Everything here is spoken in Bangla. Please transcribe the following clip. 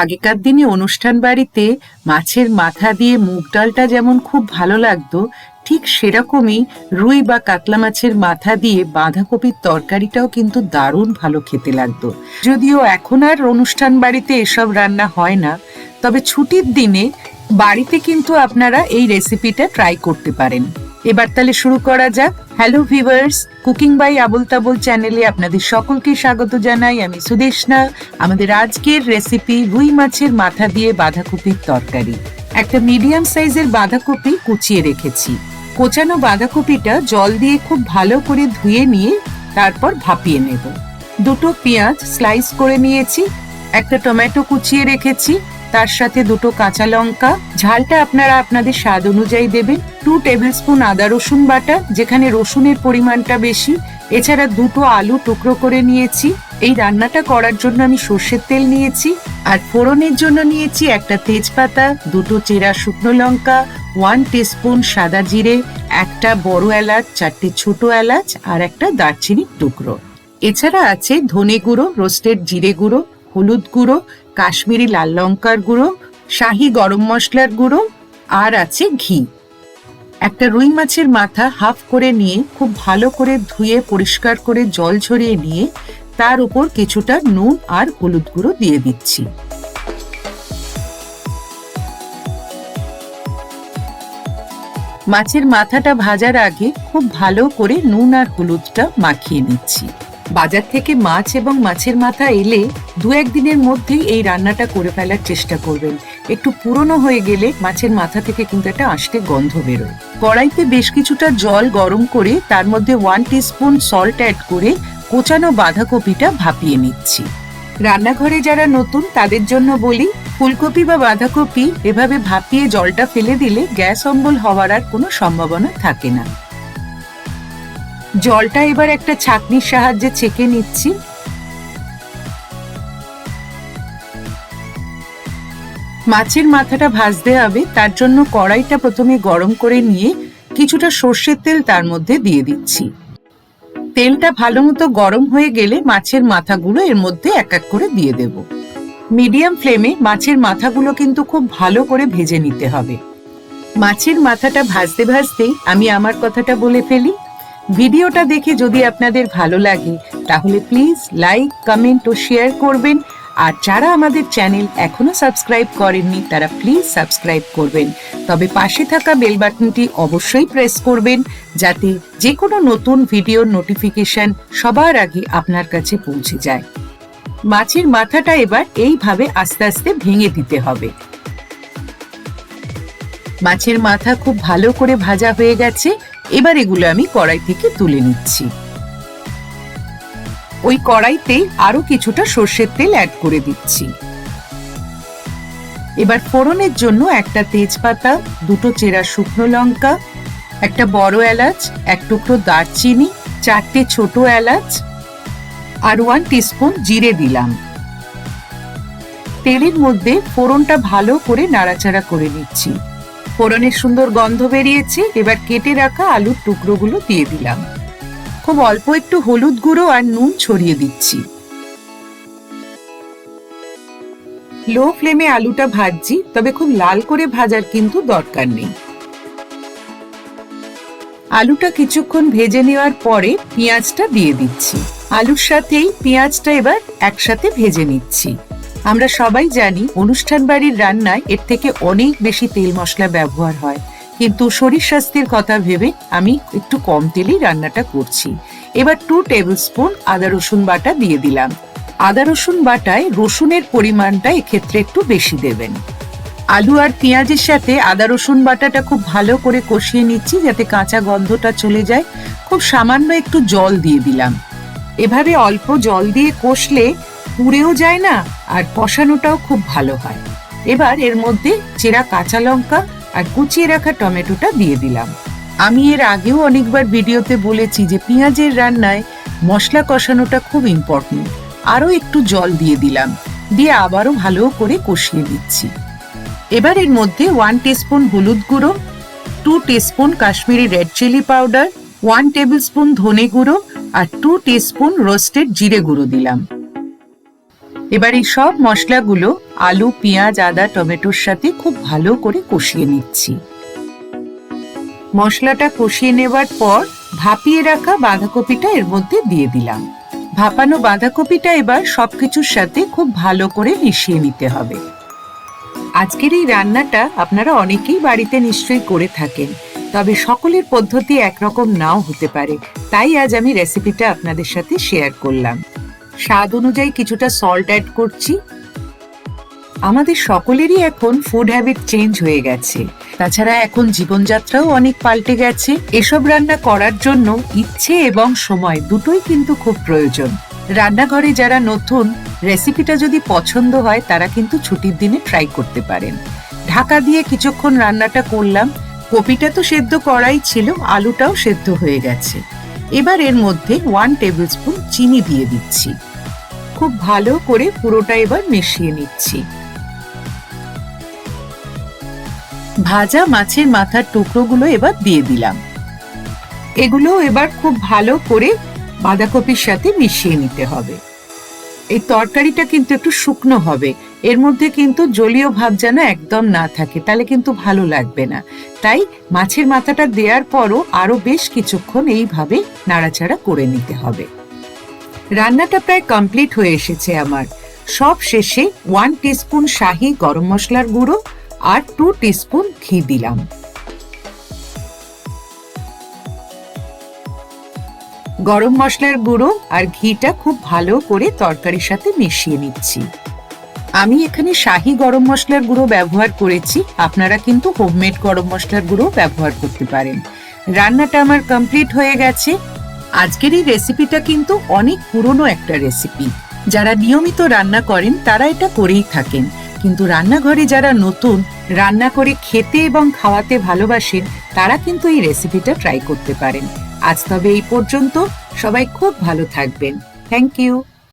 আগেকার দিনে অনুষ্ঠান বাড়িতে মাছের মাথা দিয়ে মুগ ডালটা যেমন খুব ভালো লাগতো, ঠিক সেরকমই রুই বা কাতলা মাছের মাথা দিয়ে বাঁধাকপির তরকারিটাও কিন্তু দারুণ ভালো খেতে লাগতো। যদিও এখন আর অনুষ্ঠান বাড়িতে এসব রান্না হয় না, তবে ছুটির দিনে বাড়িতে কিন্তু আপনারা এই রেসিপিটা ট্রাই করতে পারেন। এবার তাহলে শুরু করা যাক। Hello viewers cooking by Abul Tabul চ্যানেলে আপনাদের সকলকে স্বাগত জানাই। আমি সুদেশনা আমাদের আজকের রেসিপি রুই মাছের মাথা দিয়ে বাঁধাকপির তরকারি। একটা মিডিয়াম সাইজের বাঁধাকপি কুচিয়ে রেখেছি। কোচানো বাঁধাকপিটা জল দিয়ে খুব ভালো করে ধুয়ে নিয়ে তারপর ভাপিয়ে নেব। দুটো পেঁয়াজ স্লাইস করে নিয়েছি। একটা টমেটো কুচিয়ে রেখেছি। তার সাথে দুটো কাঁচা লঙ্কা। ঝালটা আপনারা আপনাদের স্বাদ অনুযায়ী দেবেন। টু টেবিল স্পুন আদা রসুন বাটা, যেখানে রসুনের পরিমাণটা বেশি। এছাড়া দুটো আলু টুকরো করে নিয়েছি। এই রান্নাটা করার জন্য আমি সর্ষের তেল নিয়েছি। আর ফোড়নের জন্য নিয়েছি একটা তেজপাতা, দুটো চেরা শুকনো লঙ্কা ওয়ান টিস্পুন সাদা জিরে, একটা বড় এলাচ, চারটে ছোট এলাচ, আর একটা দারচিনির টুকরো। এছাড়া আছে ধনে গুঁড়ো রোস্টেড জিরে গুঁড়ো হলুদ গুঁড়ো, কাশ্মীরি লাল লঙ্কার গুঁড়ো, শাহি গরম মশলার গুঁড়ো আর আছে ঘি। একটা রুই মাছের মাথা হাফ করে নিয়ে, খুব ভালো করে ধুয়ে পরিষ্কার করে জল ঝরিয়ে নিয়ে, তার উপর কিছুটা নুন আর হলুদ গুঁড়ো দিয়ে দিচ্ছি। মাছের মাথাটা ভাজার আগে খুব ভালো করে নুন আর হলুদটা মাখিয়ে নিচ্ছি। বাজার থেকে মাছ এবং মাছের মাথা এলে দু একদিনের মধ্যেই এই রান্নাটা করে ফেলার চেষ্টা করবেন। একটু পুরনো হয়ে গেলে মাছের মাথা থেকে কিন্তু একটা আষ্টে গন্ধ বেরোয়। কড়াইতে বেশ কিছুটা জল গরম করে তার মধ্যে ওয়ান টিস্পুন সল্ট অ্যাড করে কোচানো বাঁধাকপিটা ভাপিয়ে নিচ্ছি। রান্নাঘরে যারা নতুন, তাদের জন্য বলি, ফুলকপি বা বাঁধাকপি এভাবে ভাপিয়ে জলটা ফেলে দিলে গ্যাস অম্বল হওয়ার আর কোনো সম্ভাবনা থাকে না। জলটা এবার একটা ছাঁকনির সাহায্যে ছেঁকে নিচ্ছি। মাছের মাথাটা ভাজতে হবে, তার জন্য কড়াইটা প্রথমে গরম করে নিয়ে কিছুটা সর্ষের তেল তার মধ্যে দিয়ে দিচ্ছি। তেলটা ভালো মতো গরম হয়ে গেলে মাছের মাথাগুলো এর মধ্যে এক এক করে দিয়ে দেব। মিডিয়াম ফ্লেমে মাছের মাথাগুলো কিন্তু খুব ভালো করে ভেজে নিতে হবে। মাছের মাথাটা ভাজতে ভাজতেই আমি আমার কথাটা বলে ফেলি ভিডিওটা দেখে যদি আপনাদের ভালো লাগে, তাহলে প্লিজ লাইক কমেন্ট ও শেয়ার করবেন। আর যারা আমাদের চ্যানেল এখনও সাবস্ক্রাইব করেননি, তারা প্লিজ সাবস্ক্রাইব করবেন। তবে পাশে থাকা বেল বাটনটি অবশ্যই প্রেস করবেন, যাতে যে কোনো নতুন ভিডিওর নোটিফিকেশন সবার আগে আপনার কাছে পৌঁছে যায়। মাছের মাথাটা এবার এইভাবে আস্তে আস্তে ভেঙে দিতে হবে। মাছের মাথা খুব ভালো করে ভাজা হয়ে গেছে। এবার এগুলো আমি কড়াই থেকে তুলে নিচ্ছি। ওই কড়াইতে আরও কিছুটা সর্ষের তেল অ্যাড করে দিচ্ছি। এবার ফোড়নের জন্য একটা তেজপাতা, দুটো চেরা শুকনো লঙ্কা, একটা বড় এলাচ, এক টুকরো দারচিনি, চারটে ছোট এলাচ আর ওয়ান টিস্পুন জিরে দিলাম। তেলের মধ্যে ফোড়নটা ভালো করে নাড়াচাড়া করে নিচ্ছি। ফোড়নের সুন্দর গন্ধ বেরিয়েছে, এবার কেটে রাখা আলুর টুকরোগুলো দিয়ে দিলাম। খুব অল্প একটু হলুদ গুঁড়ো আর নুন ছড়িয়ে দিচ্ছি। লো ফ্লেমে আলুটা ভাজছি, তবে খুব লাল করে ভাজার কিন্তু দরকার নেই। আলুটা কিছুক্ষণ ভেজে নেওয়ার পরে পেঁয়াজটা দিয়ে দিচ্ছি। আলুর সাথেই পেঁয়াজটা এবার একসাথে ভেজে নিচ্ছি। আমরা সবাই জানি অনুষ্ঠান বাড়ির রান্নায় এর থেকে অনেক বেশি তেল মশলা ব্যবহার হয়। কিন্তু শরীর স্বাস্থ্যের কথা ভেবে আমি একটু কম তেলেই রান্নাটা করছি। এবার টু টেবিল স্পুন আদা রসুন বাটা দিয়ে দিলাম। আদা রসুন বাটায় রসুনের পরিমাণটা এক্ষেত্রে একটু বেশি দেবেন। আলু আর পেঁয়াজের সাথে আদা রসুন বাটাটা খুব ভালো করে কষিয়ে নিচ্ছি যাতে কাঁচা গন্ধটা চলে যায়। খুব সামান্য একটু জল দিয়ে দিলাম। এভাবে অল্প জল দিয়ে কষলে পুড়েও যায় না আর কষানোটাও খুব ভালো হয়। এবার এর মধ্যে চেরা কাঁচা লঙ্কা আর কুচিয়ে রাখা টমেটোটা দিয়ে দিলাম। আমি এর আগেও অনেকবার ভিডিওতে বলেছি যে পেঁয়াজের রান্নায় মশলা কষানোটা খুব ইম্পর্টেন্ট আরও একটু জল দিয়ে দিলাম। দিয়ে আবারও ভালো করে কষিয়ে দিচ্ছি এবার এর মধ্যে ওয়ান টিস্পুন হলুদ গুঁড়ো two teaspoon Kashmiri red chilli powder one tablespoon ধনে গুঁড়ো আর টু টিস্পুন রোস্টেড জিরে গুঁড়ো দিলাম। এবার এই সব মশলাগুলো আলু, পেঁয়াজ, আদা, টমেটোর সাথে খুব ভালো করে কষিয়ে নিচ্ছি। মশলাটা কষিয়ে নেবার পর ভাপিয়ে রাখা বাঁধাকপিটা এর মধ্যে দিয়ে দিলাম। ভাপানো বাঁধাকপিটা এবার সবকিছুর সাথে খুব ভালো করে মিশিয়ে নিতে হবে। আজকের এই রান্নাটা আপনারা অনেকেই বাড়িতে নিশ্চয়ই করে থাকেন, তবে সকলের পদ্ধতি একরকম নাও হতে পারে, তাই আজ আমি রেসিপিটা আপনাদের সাথে শেয়ার করলাম। স্বাদ অনুযায়ী কিছুটা সল্ট অ্যাড করছি। আমাদের সকলেরই এখন ফুড হ্যাবিট চেঞ্জ হয়ে গেছে। তাছাড়া এখন জীবনযাত্রাও অনেক পাল্টে গেছে। এসব রান্না করার জন্য ইচ্ছে এবং সময় দুটোই কিন্তু খুব প্রয়োজন। রান্নাঘরে যারা নতুন রেসিপিটা যদি পছন্দ হয়, তারা কিন্তু ছুটির দিনে ট্রাই করতে পারেন। ঢাকা দিয়ে কিছুক্ষণ রান্নাটা করলাম। কপিটা তো সেদ্ধ করাই ছিল, আলুটাও সেদ্ধ হয়ে গেছে। এবার এর মধ্যে ওয়ান টেবিল স্পুন চিনি দিয়ে দিচ্ছি। খুব ভালো করে পুরোটা এবার মিশিয়ে নিচ্ছি। ভাজা মাছের মাথার টুকরোগুলো এবার দিয়ে দিলাম। এগুলো এবার খুব ভালো করে বাঁধাকপির সাথে মিশিয়ে নিতে হবে। এই তরকারিটা কিন্তু একটু শুকনো হবে। এর মধ্যে কিন্তু জলীয় ভাব যেন একদম না থাকে, তাহলে কিন্তু ভালো লাগবে না। তাই মাছের মাথাটা দেওয়ার পরও আরও বেশ কিছুক্ষণ এইভাবে নাড়াচাড়া করে নিতে হবে। রান্নাটা প্রায় কমপ্লিট হয়ে এসেছে আমার। সব শেষে ওয়ান টিস্পুন শাহি গরম মশলার গুঁড়ো আর টু টিস্পুন ঘি দিলাম। গরম মশলার গুঁড়ো আর ঘিটা খুব ভালো করে তরকারির সাথে মিশিয়ে নিচ্ছি। আমি এখানে শাহি গরম মশলার গুঁড়ো ব্যবহার করেছি। আপনারা কিন্তু হোমমেড গরম মশলার গুঁড়ো ব্যবহার করতে পারেন। রান্নাটা আমার কমপ্লিট হয়ে গেছে। আজকের এই রেসিপিটা কিন্তু অনেক পুরনো একটা রেসিপি। যারা নিয়মিত রান্না করেন, তারা এটা করেই থাকেন। কিন্তু রান্নাঘরে যারা নতুন, রান্না করে খেতে এবং খাওয়াতে ভালোবাসেন, তারা কিন্তু এই রেসিপিটা ট্রাই করতে পারেন। আজ তবে এই পর্যন্ত সবাই খুব ভালো থাকবেন। Thank you